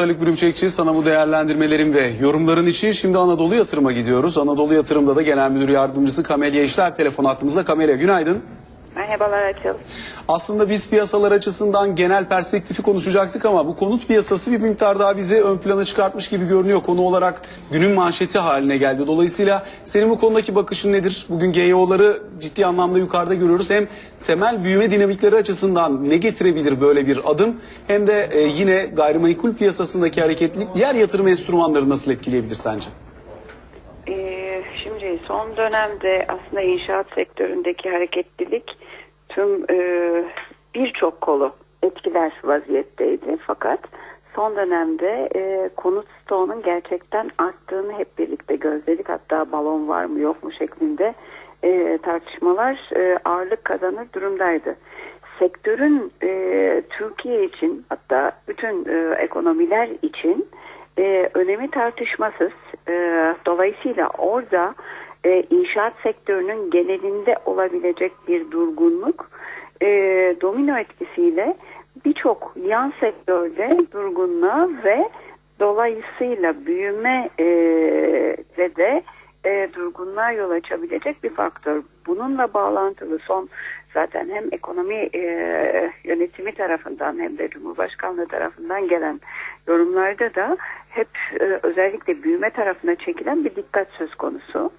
Haluk Bürümçekçi sana bu değerlendirmelerin ve yorumların için şimdi Anadolu Yatırım'a gidiyoruz. Anadolu Yatırım'da da Genel Müdür Yardımcısı Kamelya İşler telefon attığımızda. Kamelya günaydın. Merhabalar Açıl. Aslında biz piyasalar açısından genel perspektifi konuşacaktık ama bu konut piyasası bir miktar daha bizi ön plana çıkartmış gibi görünüyor. Konu olarak günün manşeti haline geldi. Dolayısıyla senin bu konudaki bakışın nedir? Bugün GYO'ları ciddi anlamda yukarıda görüyoruz. Hem temel büyüme dinamikleri açısından ne getirebilir böyle bir adım? Hem de e, yine gayrimenkul piyasasındaki hareketlilik diğer yatırım enstrümanları nasıl etkileyebilir sence? Ee, şimdi son dönemde aslında inşaat sektöründeki hareketlilik tüm e, birçok kolu etkiler vaziyetteydi. Fakat son dönemde e, konut stoğunun gerçekten arttığını hep birlikte gözledik. Hatta balon var mı yok mu şeklinde e, tartışmalar e, ağırlık kazanır durumdaydı. Sektörün e, Türkiye için hatta bütün e, ekonomiler için e, önemi tartışmasız. E, dolayısıyla orada e, inşaat sektörünün genelinde olabilecek bir durgunluk e, domino etkisiyle birçok yan sektörde durgunluğa ve dolayısıyla büyüme e, ve de e, durgunluğa yol açabilecek bir faktör. Bununla bağlantılı son zaten hem ekonomi e, yönetimi tarafından hem de Cumhurbaşkanlığı tarafından gelen yorumlarda da hep e, özellikle büyüme tarafına çekilen bir dikkat söz konusu.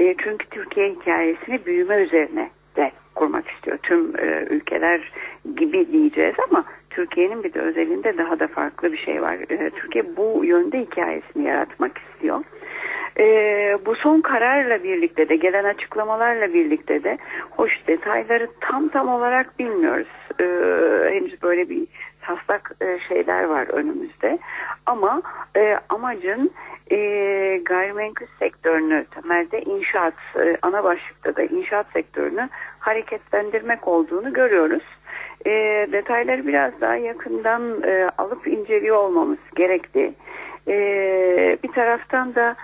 E, çünkü Türkiye hikayesini büyüme üzerine de kurmak istiyor. Tüm e, ülkeler gibi diyeceğiz ama Türkiye'nin bir de özelinde daha da farklı bir şey var. E, Türkiye bu yönde hikayesini yaratmak istiyor. Ee, bu son kararla birlikte de gelen açıklamalarla birlikte de hoş detayları tam tam olarak bilmiyoruz. Ee, henüz böyle bir taslak e, şeyler var önümüzde. Ama e, amacın e, gayrimenkul sektörünü temelde inşaat e, ana başlıkta da inşaat sektörünü hareketlendirmek olduğunu görüyoruz. E, detayları biraz daha yakından e, alıp inceliyor olmamız gerekti. E, bir taraftan da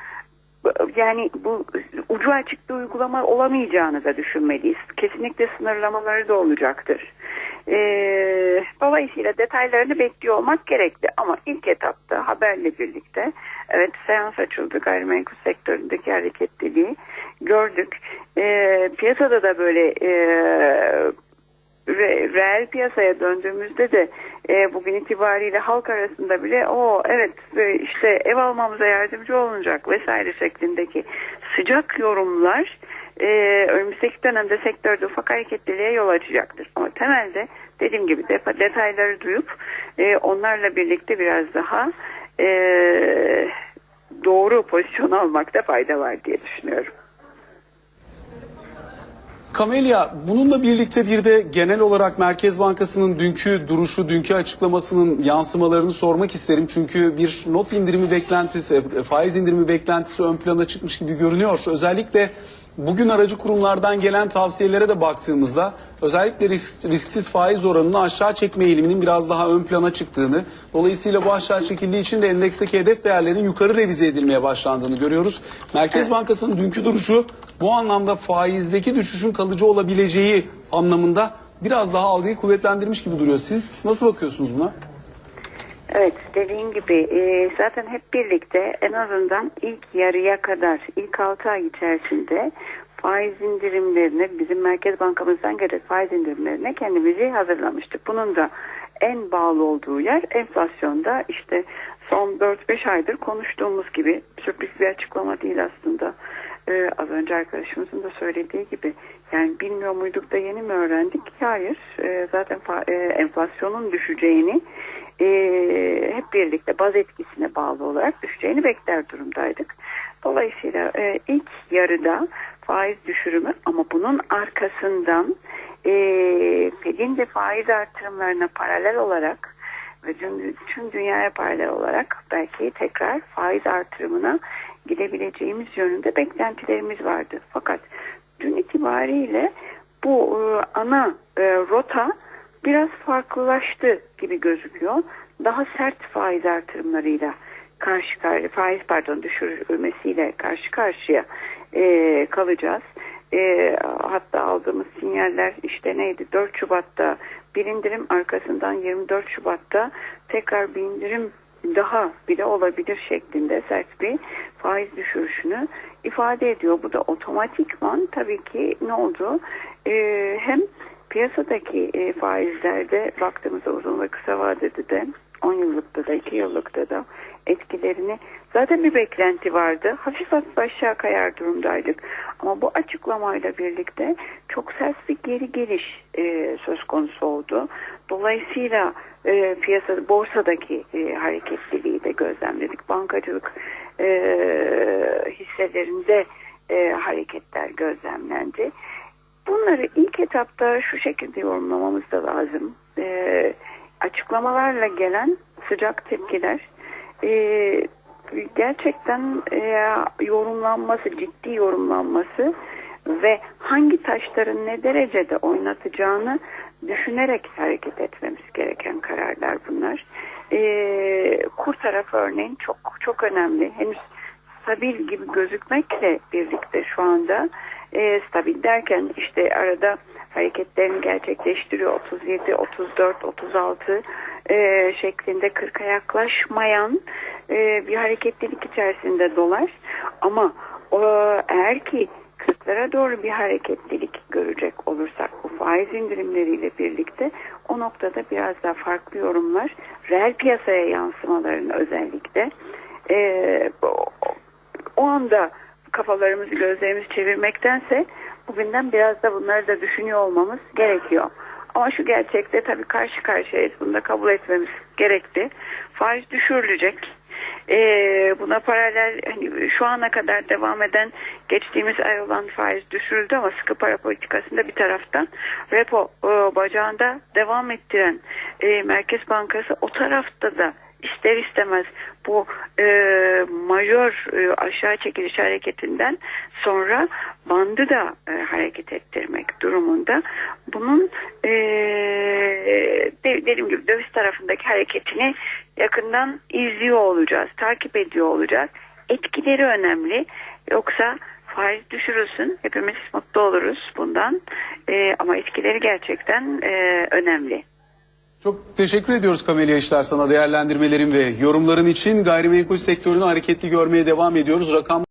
yani bu ucu açık bir uygulama olamayacağını da düşünmeliyiz. Kesinlikle sınırlamaları da olacaktır. Ee, dolayısıyla detaylarını bekliyor olmak gerekli ama ilk etapta haberle birlikte evet seans açıldı gayrimenkul sektöründeki hareketliliği gördük. Ee, piyasada da böyle e, re, reel piyasaya döndüğümüzde de e, bugün itibariyle halk arasında bile o evet e, işte ev almamıza yardımcı olunacak vesaire şeklindeki sıcak yorumlar e, önümüzdeki dönemde sektörde ufak hareketliliğe yol açacaktır. Ama temelde dediğim gibi de, detayları duyup e, onlarla birlikte biraz daha e, doğru pozisyon almakta fayda var diye düşünüyorum. Kamelya bununla birlikte bir de genel olarak Merkez Bankası'nın dünkü duruşu, dünkü açıklamasının yansımalarını sormak isterim. Çünkü bir not indirimi beklentisi, e, faiz indirimi beklentisi ön plana çıkmış gibi görünüyor. Özellikle bugün aracı kurumlardan gelen tavsiyelere de baktığımızda özellikle risk, risksiz faiz oranını aşağı çekme eğiliminin biraz daha ön plana çıktığını, dolayısıyla bu aşağı çekildiği için de endeksteki hedef değerlerin yukarı revize edilmeye başlandığını görüyoruz. Merkez Bankası'nın dünkü duruşu bu anlamda faizdeki düşüşün kalıcı olabileceği anlamında biraz daha algıyı kuvvetlendirmiş gibi duruyor. Siz nasıl bakıyorsunuz buna? Evet dediğim gibi e, zaten hep birlikte en azından ilk yarıya kadar ilk 6 ay içerisinde faiz indirimlerine bizim Merkez Bankamızdan gelen faiz indirimlerine kendimizi hazırlamıştık. Bunun da en bağlı olduğu yer enflasyonda işte son 4-5 aydır konuştuğumuz gibi sürpriz bir açıklama değil aslında. Ee, az önce arkadaşımızın da söylediği gibi yani bilmiyor muyduk da yeni mi öğrendik? Hayır. Ee, zaten e, enflasyonun düşeceğini e, hep birlikte baz etkisine bağlı olarak düşeceğini bekler durumdaydık. Dolayısıyla e, ilk yarıda faiz düşürümü ama bunun arkasından e, Fed'in de faiz artırımlarına paralel olarak ve tüm, tüm dünyaya paralel olarak belki tekrar faiz artırımına gidebileceğimiz yönünde beklentilerimiz vardı. Fakat dün itibariyle bu e, ana e, rota biraz farklılaştı gibi gözüküyor. Daha sert faiz artırımlarıyla karşı faiz pardon düşürülmesiyle karşı karşıya e, kalacağız. E, hatta aldığımız sinyaller işte neydi 4 Şubat'ta bir indirim arkasından 24 Şubat'ta tekrar bir indirim daha bile olabilir şeklinde sert bir faiz düşürüşünü ifade ediyor. Bu da otomatikman tabii ki ne oldu? Ee, hem piyasadaki e, faizlerde baktığımızda uzun ve kısa vadede de 10 yıllıkta da 2 yıllıkta da etkilerini zaten bir beklenti vardı. Hafif hafif aşağı kayar durumdaydık. Ama bu açıklamayla birlikte çok sert bir geri geliş e, söz konusu oldu. Dolayısıyla e, piyasa borsadaki e, hareketliliği de gözlemledik. Bankacılık e, hisselerinde e, hareketler gözlemlendi. Bunları ilk etapta şu şekilde yorumlamamız da lazım. E, açıklamalarla gelen sıcak tepkiler e, gerçekten e, yorumlanması, ciddi yorumlanması ve hangi taşların ne derecede oynatacağını düşünerek hareket etmemiz gereken kararlar bunlar. E, kur tarafı örneğin çok çok önemli. Henüz stabil gibi gözükmekle birlikte şu anda e, stabil derken işte arada hareketlerini gerçekleştiriyor 37, 34, 36 e, şeklinde 40'a yaklaşmayan e, bir hareketlilik içerisinde dolar ama o, eğer ki 40'lara doğru bir hareketlilik görecek faiz indirimleriyle birlikte o noktada biraz daha farklı yorumlar reel piyasaya yansımaların özellikle e, o- anda kafalarımızı gözlerimizi çevirmektense bugünden biraz da bunları da düşünüyor olmamız gerekiyor. Ama şu gerçekte tabii karşı karşıyayız. Bunu da kabul etmemiz gerekli. Faiz düşürülecek. Ee, buna paralel hani şu ana kadar devam eden geçtiğimiz ay olan faiz düşürüldü ama sıkı para politikasında bir taraftan repo e, bacağında devam ettiren e, Merkez Bankası o tarafta da ister istemez bu e, majör e, aşağı çekiliş hareketinden sonra bandı da e, hareket ettirmek durumunda. Bunun e, de, dediğim gibi döviz tarafındaki hareketini yakından izliyor olacağız, takip ediyor olacağız. Etkileri önemli. Yoksa faiz düşürülsün hepimiz mutlu oluruz bundan. E, ama etkileri gerçekten e, önemli. Çok teşekkür ediyoruz Kamelya İşler sana değerlendirmelerin ve yorumların için gayrimenkul sektörünü hareketli görmeye devam ediyoruz. Rakam